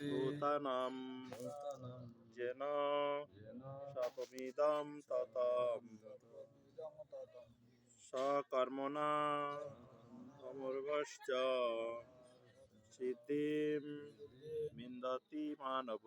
ভূতানাম যেন येन ততম সকর্মণা অমূর্বশ্চ সিদ্ধিম বিন্দতি মানব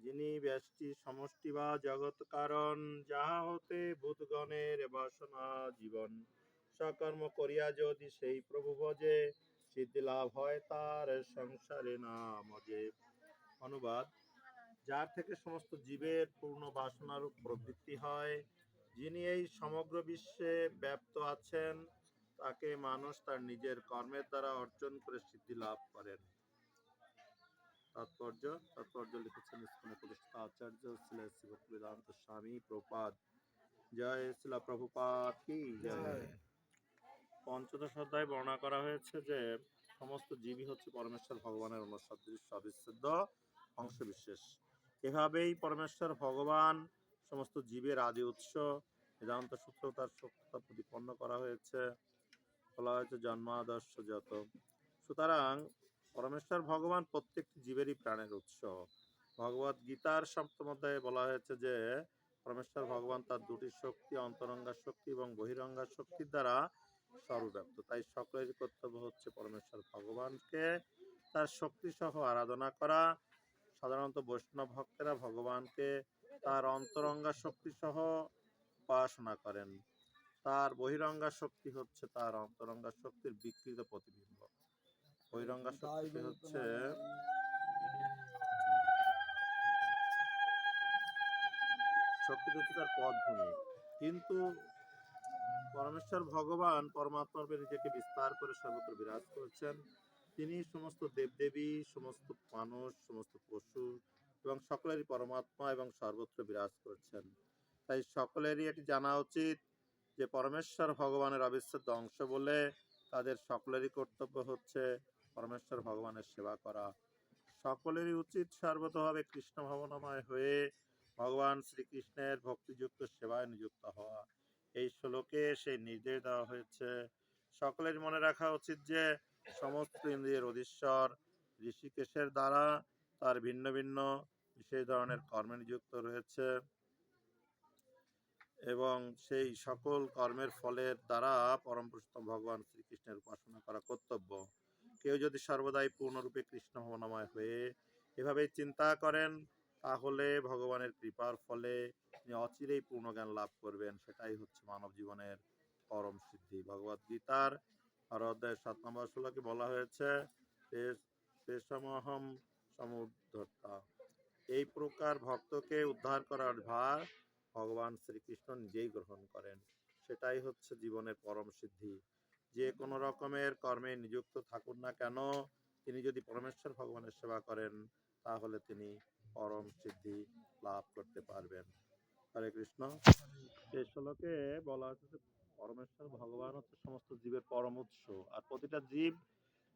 যিনি ব্যষ্টি সমষ্টি বা জগৎ কারণ যাহা হতে ভূতগণের বাসনা জীবন সকর্ম করিয়া যদি সেই প্রভু ভজে সিদ্ধি লাভ হয়, তার সংসারে না মজে অনুবাদ, যার থেকে সমস্ত জীবের পূর্ণ বাসনার প্রবৃত্তি হয়, যিনি এই সমগ্র বিশ্বে ব্যপ্ত আছেন, তাকে মানুষ তার নিজের কর্মের দ্বারা অর্জন করে সিদ্ধি লাভ করেন। তাৎপর্য তাৎপর্য লিখেছেন ইস্কনে প্রতিষ্ঠিত আচার্য শিলা শ্রী ভক্তিবেদান্ত স্বামী প্রপাদ জয় শিলা প্রভুপাদ কি? জয়। পঞ্চদশ অধ্যায় বর্ণনা করা হয়েছে যে সমস্ত জীবই হচ্ছে পরমেশ্বর ভগবানের অনুসদৃশ্য অবিচ্ছেদ্য অংশবিশেষ। এভাবেই পরমেশ্বর ভগবান সমস্ত জীবের আদি উৎস, বেদান্ত সূত্র তার সত্যতা প্রতিপন্ন করা হয়েছে। বলা হয়েছে জন্মাদর্শ যত। সুতরাং পরমেশ্বর ভগবান প্রত্যেকটি জীবেরই প্রাণের উৎস। ভগবত গীতার সপ্তম অধ্যায়ে বলা হয়েছে যে পরমেশ্বর ভগবান তার দুটি শক্তি, অন্তরঙ্গা শক্তি এবং বহিরঙ্গা শক্তির দ্বারা সর্বব্যাপ্ত। তাই সকলেরই কর্তব্য হচ্ছে পরমেশ্বর ভগবানকে তার শক্তি সহ আরাধনা করা। সাধারণত বৈষ্ণব ভক্তেরা ভগবানকে তার অন্তরঙ্গা শক্তি সহ উপাসনা করেন। তার বহিরঙ্গা শক্তি হচ্ছে তার অন্তরঙ্গা শক্তির বিকৃত প্রতিবিম্ব। বহিরঙ্গা শক্তি হচ্ছে শক্তি হচ্ছে তার পদভূমি কিন্তু পরমেশ্বর ভগবান পরমাত্মার উপরে নিজেকে বিস্তার করে সর্বত্র বিরাজ করছেন। তিনি সমস্ত দেবদেবী, সমস্ত মানুষ, সমস্ত পশু এবং সকলেরই পরমাত্মা এবং সর্বত্র বিরাজ করছেন। তাই সকলেরই এটি জানা উচিত যে পরমেশ্বর ভগবানের অবিচ্ছেদ্য অংশ বলে তাদের সকলেরই কর্তব্য হচ্ছে পরমেশ্বর ভগবানের সেবা করা। সকলেরই উচিত সর্বতভাবে কৃষ্ণ ভাবনাময় হয়ে ভগবান শ্রীকৃষ্ণের ভক্তিযুক্ত সেবায় নিযুক্ত হওয়া। এই শ্লোকে সেই নির্দেশ দেওয়া হয়েছে। সকলের মনে রাখা উচিত যে, সমস্ত ইন্দ্রিয়ের অধীশ্বর ঋষিকেশের দ্বারা তার ভিন্ন ভিন্ন বিশেষ ধরনের কর্মে নিযুক্ত রয়েছে এবং সেই সকল কর্মের ফলের দ্বারা পরম পুরুষোত্তম ভগবান শ্রীকৃষ্ণের উপাসনা করা কর্তব্য। কেউ যদি সর্বদাই পূর্ণরূপে কৃষ্ণ ভবনাময় হয়ে এভাবেই চিন্তা করেন তাহলে ভগবানের কৃপার ফলে তিনি অচিরেই পূর্ণ জ্ঞান লাভ করবেন। সেটাই হচ্ছে মানব জীবনের পরম সিদ্ধি। ভগবত গীতার আর অধ্যায় সাত নম্বর শ্লোকে বলা হয়েছে এই প্রকার ভক্তকে উদ্ধার করার ভার ভগবান শ্রীকৃষ্ণ নিজেই গ্রহণ করেন। সেটাই হচ্ছে জীবনের পরম সিদ্ধি। যে কোনো রকমের কর্মে নিযুক্ত থাকুন না কেন, তিনি যদি পরমেশ্বর ভগবানের সেবা করেন, তাহলে তিনি পরম সিদ্ধি লাভ করতে পারবেন। হরে কৃষ্ণ। এই শ্লোকে বলা হচ্ছে যে পরমেশ্বর ভগবান হচ্ছে সমস্ত জীবের পরম উৎস। আর প্রতিটা জীব,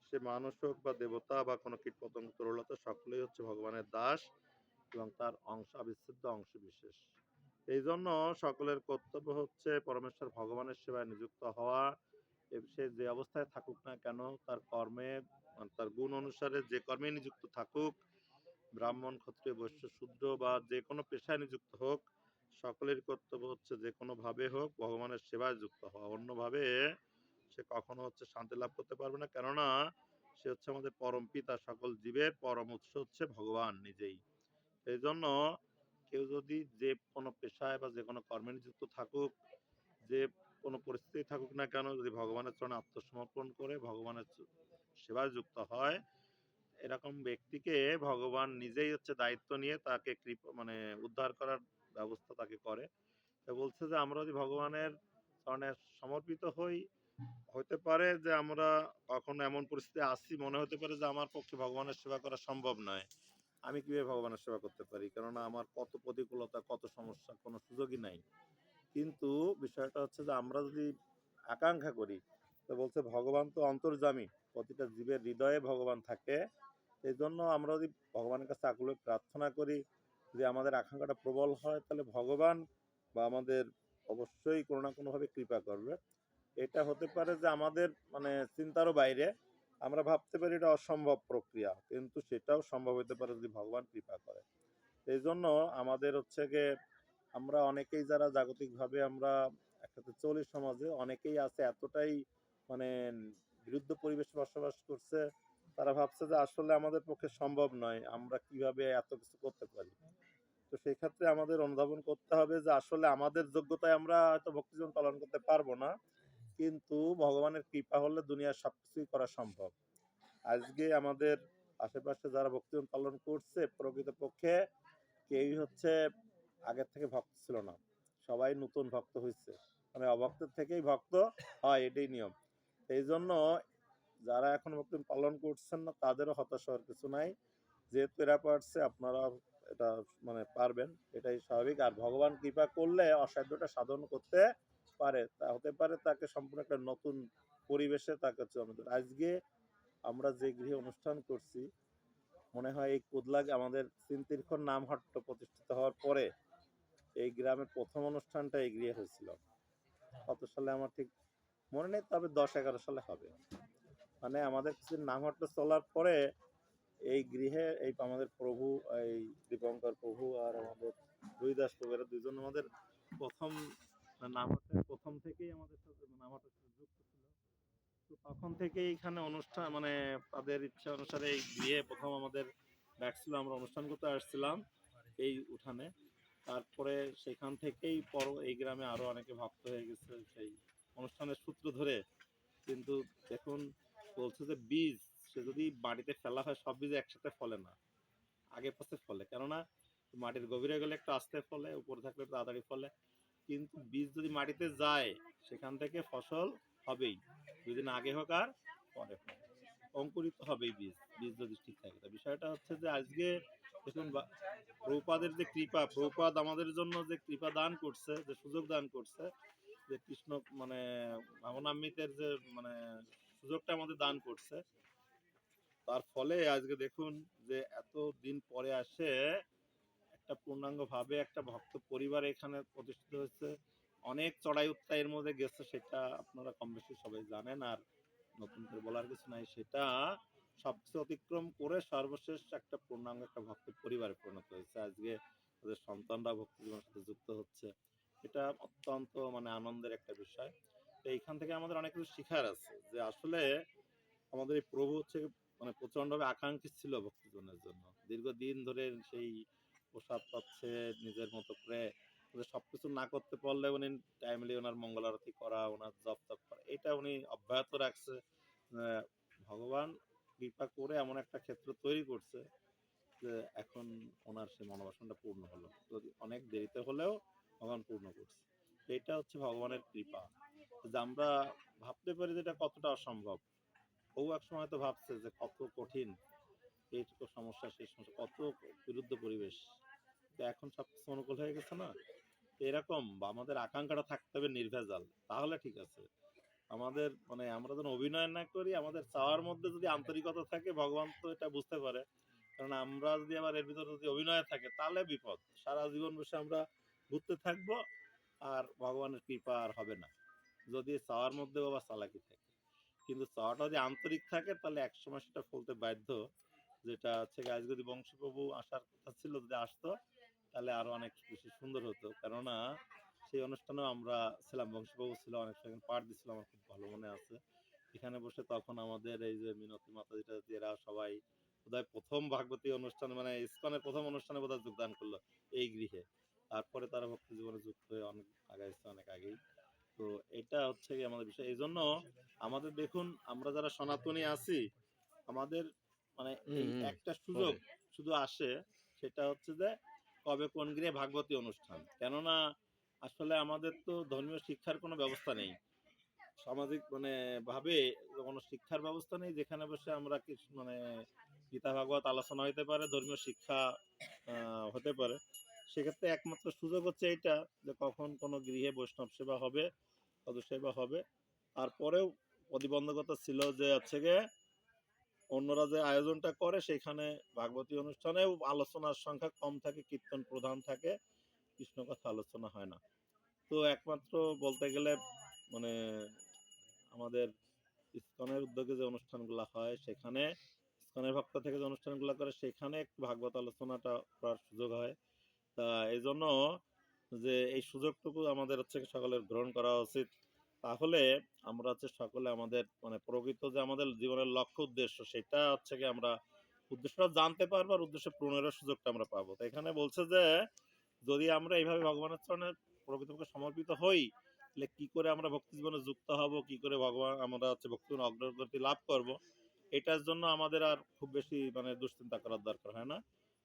সে মানুষ হোক বা দেবতা বা কোনো কীট পতঙ্গ তরলতা সকলেই হচ্ছে ভগবানের দাস এবং তার অংশ, অবিচ্ছেদ্য অংশ বিশেষ। এই জন্য সকলের কর্তব্য হচ্ছে পরমেশ্বর ভগবানের সেবায় নিযুক্ত হওয়া। সে যে অবস্থায় থাকুক না কেন, তার কর্মে, তার গুণ অনুসারে যে কর্মে নিযুক্ত থাকুক ব্রাহ্মণ, ক্ষত্রিয়, বৈশ্য, শূদ্র বা যে কোনো পেশায় নিযুক্ত হোক, সকলের কর্তব্য হচ্ছে যে কোনো ভাবে হোক, ভগবানের সেবায় যুক্ত হওয়া। অন্যভাবে সে কখনো হচ্ছে শান্তি লাভ করতে পারবে না, কেননা সে হচ্ছে আমাদের পরম পিতা, সকল জীবের পরম উৎস হচ্ছে ভগবান নিজেই। এই জন্য কেউ যদি যে কোনো পেশায় বা যে কোনো কর্মে নিযুক্ত থাকুক, যে কোনো পরিস্থিতি থাকুক না কেন, যদি ভগবানের চরণে আত্মসমর্পণ করে, ভগবানের সেবায় যুক্ত হয় এরকম ব্যক্তিকে ভগবান নিজেই হচ্ছে দায়িত্ব নিয়ে তাকে কৃপ মানে উদ্ধার করার ব্যবস্থা তাকে করে। বলছে যে, আমরা যদি ভগবানের চরণে সমর্পিত হই হতে পারে যে আমরা কখনো এমন পরিস্থিতি আসি, মনে হতে পারে যে আমার পক্ষে ভগবানের সেবা করা সম্ভব নয়। আমি কীভাবে ভগবানের সেবা করতে পারি? কেননা আমার কত প্রতিকূলতা, কত সমস্যা, কোনো সুযোগই নাই। কিন্তু বিষয়টা হচ্ছে যে, আমরা যদি আকাঙ্ক্ষা করি, তো বলছে ভগবান তো অন্তর্জামী প্রতিটা জীবের হৃদয়ে ভগবান থাকে। এই জন্য আমরা যদি ভগবানের কাছে আকুলে প্রার্থনা করি যে আমাদের আকাঙ্ক্ষাটা প্রবল হয়, তাহলে ভগবান বা আমাদের অবশ্যই কোনো না কোনোভাবে কৃপা করবে। এটা হতে পারে যে আমাদের মানে চিন্তারও বাইরে, আমরা ভাবতে পারি এটা অসম্ভব প্রক্রিয়া, কিন্তু সেটাও সম্ভব হতে পারে যদি ভগবান কৃপা করে। এই জন্য আমাদের হচ্ছে গিয়ে আমরা অনেকেই যারা জাগতিকভাবে আমরা একসাথে চলি সমাজে, অনেকেই আছে এতটাই মানে বিরুদ্ধ পরিবেশে বসবাস করছে তারা ভাবছে যে আসলে আমাদের পক্ষে সম্ভব নয়, আমরা কীভাবে এত কিছু করতে পারি? তো সেই ক্ষেত্রে আমাদের অনুধাবন করতে হবে যে আসলে আমাদের যোগ্যতায় আমরা হয়তো ভক্তি জীবন পালন করতে পারব না, কিন্তু ভগবানের কৃপা হলে দুনিয়ার সবকিছুই করা সম্ভব। আজকে আমাদের আশেপাশে যারা ভক্তি জীবন পালন করছে, প্রকৃতপক্ষে কেউই হচ্ছে আগের থেকে ভক্ত ছিল না। সবাই নতুন ভক্ত হয়েছে মানে অভক্তের থেকেই ভক্ত হয়, এটাই নিয়ম। এই জন্য যারা এখন ভক্তি পালন করছেন না তাদেরও হতাশ হওয়ার কিছু নাই। যেহেতু এরা পারছে আপনারা এটা মানে পারবেন এটাই স্বাভাবিক। আর ভগবান কৃপা করলে অসাধ্যটা সাধন করতে পারে। তা হতে পারে তাকে সম্পূর্ণ একটা নতুন পরিবেশে তাকে আমাদের। আজকে আমরা যে গৃহে অনুষ্ঠান করছি মনে হয় এই কুদলাগ আমাদের চিন্তিরক্ষণ নামহট্ট প্রতিষ্ঠিত হওয়ার পরে এই গ্রামের প্রথম অনুষ্ঠানটা এই গৃহে হয়েছিল। কত সালে আমার ঠিক মনে নেই তবে দশ এগারো সালে হবে। মানে আমাদের কিছু নামহট্ট চলার পরে এই গৃহে এই আমাদের প্রভু, এই দীপঙ্কর প্রভু আর আমাদের দুই দাস প্রভু, এরা দুইজন আমাদের প্রথম নামহট্টের প্রথম থেকেই আমাদের সাথে নামহট্টের সাথে যুক্ত ছিল। তো তখন থেকেই এখানে অনুষ্ঠান মানে তাদের ইচ্ছা অনুসারে এই গৃহে প্রথম আমাদের ডাকছিল আমরা অনুষ্ঠান করতে আসছিলাম এই উঠানে। তারপরে সেখান থেকেই পর এই গ্রামে আরও অনেকে ভক্ত হয়ে গেছে সেই অনুষ্ঠানের সূত্র ধরে। কিন্তু দেখুন বলছে যে বীজ সে যদি মাটিতে ফেলা হয়, সব বীজ একসাথে ফলে না। আগে পাশে ফলে, কেননা মাটির গভীরে গেলে একটু আস্তে ফলে, উপরে থাকলে তাড়াতাড়ি ফলে। কিন্তু বীজ যদি মাটিতে যায়, সেখান থেকে ফসল হবেই। দুদিন আগে হোক আর পরে হোক। অঙ্কুরিত হবেই বীজ বীজ যদি ঠিক থাকে। তা বিষয়টা হচ্ছে যে আজকে দেখুন প্রভুপাদের যে কৃপা, প্রভুপাদ আমাদের জন্য যে কৃপা দান করছে, যে সুযোগ দান করছে, যে কৃষ্ণ মানে ভাবনামৃতের যে মানে সুযোগটা আমাদের দান করছে। তার ফলে আজকে দেখুন যে এত দিন পরে আসে একটা পূর্ণাঙ্গ ভাবে একটা ভক্ত পরিবার এখানে প্রতিষ্ঠিত হয়েছে। অনেক চড়াই উত্তাইয়ের মধ্যে গেছে সেটা আপনারা কম বেশি সবাই জানেন আর নতুন করে বলার কিছু নাই সেটা সবকিছু অতিক্রম করে সর্বশেষ একটা পূর্ণাঙ্গ একটা ভক্ত পরিবারে পরিণত হয়েছে। আজকে তাদের সন্তানরা ভক্তি জীবনের সাথে যুক্ত হচ্ছে। এটা অত্যন্ত মানে আনন্দের একটা বিষয়। এইখান থেকে আমাদের অনেক কিছু শিখার আছে, যে আসলে আমাদের এই প্রভু হচ্ছে মানে প্রচন্ডভাবে আকাঙ্ক্ষিত ছিল ভক্তি জীবনের জন্য। দীর্ঘদিন ধরে সেই প্রসাদ পাচ্ছে, নিজের মতো করে সবকিছু না করতে পারলে উনি টাইমলি ওনার মঙ্গল আরতি করা, ওনার জপ তপ করা, এটা উনি অব্যাহত রাখছে। ভগবান কৃপা করে এমন একটা ক্ষেত্র তৈরি করছে যে এখন ওনার সেই মনোবাসনটা পূর্ণ হলো। যদি অনেক দেরিতে হলেও ভগবান পূর্ণ করছে। এটা হচ্ছে ভগবানের কৃপা। যে আমরা ভাবতে পারি যে এটা কতটা অসম্ভব। ও এক সময় তো ভাবছে যে কত কঠিন এইটুকু সমস্যা, সেই সমস্যা, কত বিরুদ্ধ পরিবেশ। তো এখন সব কিছু অনুকূল হয়ে গেছে না? এরকম বা আমাদের আকাঙ্ক্ষাটা থাকতে হবে নির্ভেজাল। তাহলে ঠিক আছে। আমাদের মানে আমরা যেন অভিনয় না করি, আমাদের চাওয়ার মধ্যে যদি আন্তরিকতা থাকে, ভগবান তো এটা বুঝতে পারে। কারণ আমরা যদি আবার এর ভিতরে যদি অভিনয় থাকে, তাহলে বিপদ। সারা জীবন বসে আমরা ঘুরতে থাকব আর ভগবানের কৃপা আর হবে না। যদি চাওয়ার মধ্যেও আবার চালাকি থাকে। কিন্তু চাওয়াটা যদি আন্তরিক থাকে, তাহলে একসময় সেটা ফলতে বাধ্য। যেটা হচ্ছে আজ যদি বংশপ্রভু আসার কথা ছিল, যদি আসতো, তাহলে আরও অনেক বেশি সুন্দর হতো। কেননা, সেই অনুষ্ঠানেও আমরা ছিলাম, বংশপ্রভু ছিল, অনেক সময় পাঠ দিছিল, আমার খুব ভালো মনে আছে। এখানে বসে তখন আমাদের এই যে মিনতি মাতা যেটা এরা সবাই বোধহয় প্রথম ভাগবতী অনুষ্ঠান মানে ইসকনের প্রথম অনুষ্ঠানে বোধহয় যোগদান করল এই গৃহে। তারপরে তারা ভক্তি জীবনে যুক্ত হয়ে অনেক আগাইছে, অনেক আগেই। তো এটা হচ্ছে কি আমাদের বিষয়। এই জন্য আমাদের দেখুন আমরা যারা সনাতনী আছি আমাদের মানে একটা সুযোগ শুধু আসে সেটা হচ্ছে যে কবে কোন গৃহে ভাগবতী অনুষ্ঠান। কেননা আসলে আমাদের তো ধর্মীয় শিক্ষার কোনো ব্যবস্থা নেই। সামাজিক মানে ভাবে কোনো শিক্ষার ব্যবস্থা নেই যেখানে বসে আমরা কিছু মানে গীতা ভাগবত আলোচনা হতে পারে ধর্মীয় শিক্ষা আহ, হতে পারে। সেক্ষেত্রে একমাত্র সুযোগ হচ্ছে এটা যে কখন কোনো গৃহে বৈষ্ণব সেবা হবে সেবা হবে। তারপরেও প্রতিবন্ধকতা ছিল যে হচ্ছে গিয়ে অন্যরা যে আয়োজনটা করে সেখানে ভাগবতী অনুষ্ঠানেও আলোচনার সংখ্যা কম থাকে, কীর্তন প্রধান থাকে, কৃষ্ণ কথা আলোচনা হয় না। তো একমাত্র বলতে গেলে মানে আমাদের ইসকনের উদ্যোগে যে অনুষ্ঠানগুলো হয় সেখানে, ইসকনের ভক্ত থেকে যে অনুষ্ঠানগুলো করে সেখানে একটু ভাগবত আলোচনাটা করার সুযোগ হয়। তা এই জন্য যে এই সুযোগটুকু আমাদের হচ্ছে সকলের গ্রহণ করা উচিত। তাহলে আমরা হচ্ছে সকলে আমাদের মানে প্রকৃত যে আমাদের জীবনের লক্ষ্য উদ্দেশ্য, সেটা হচ্ছে কি আমরা উদ্দেশ্যটা জানতে পারব আর উদ্দেশ্য পূরণের সুযোগটা আমরা পাবো। তো এখানে বলছে যে যদি আমরা এইভাবে ভগবানের চরণে প্রকৃতপক্ষে সমর্পিত হই, তাহলে কি করে আমরা ভক্তি জীবনে যুক্ত হব? কি করে ভগবান আমরা হচ্ছে ভক্তি জীবনে অগ্রগতি লাভ করব? এটার জন্য আমাদের আর খুব বেশি মানে দুশ্চিন্তা করার দরকার হয় না।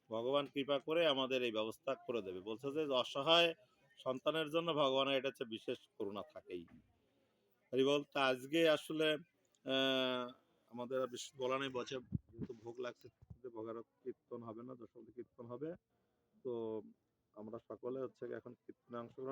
ভগবান কৃপা করে আমাদের এই ব্যবস্থা করে দেবে। বলছে যে অসহায় সন্তানের জন্য ভগবানের এটা হচ্ছে বিশেষ করুণা থাকেই। হরি বলতে আজকে আসলে আমাদের আর বেশি বলা নেই, বছর যেহেতু ভোগ লাগছে ভোগার কীর্তন হবে না দশমী কীর্তন হবে। তো আমরা সকলে হচ্ছে এখন কীর্তনে অংশগ্রহণ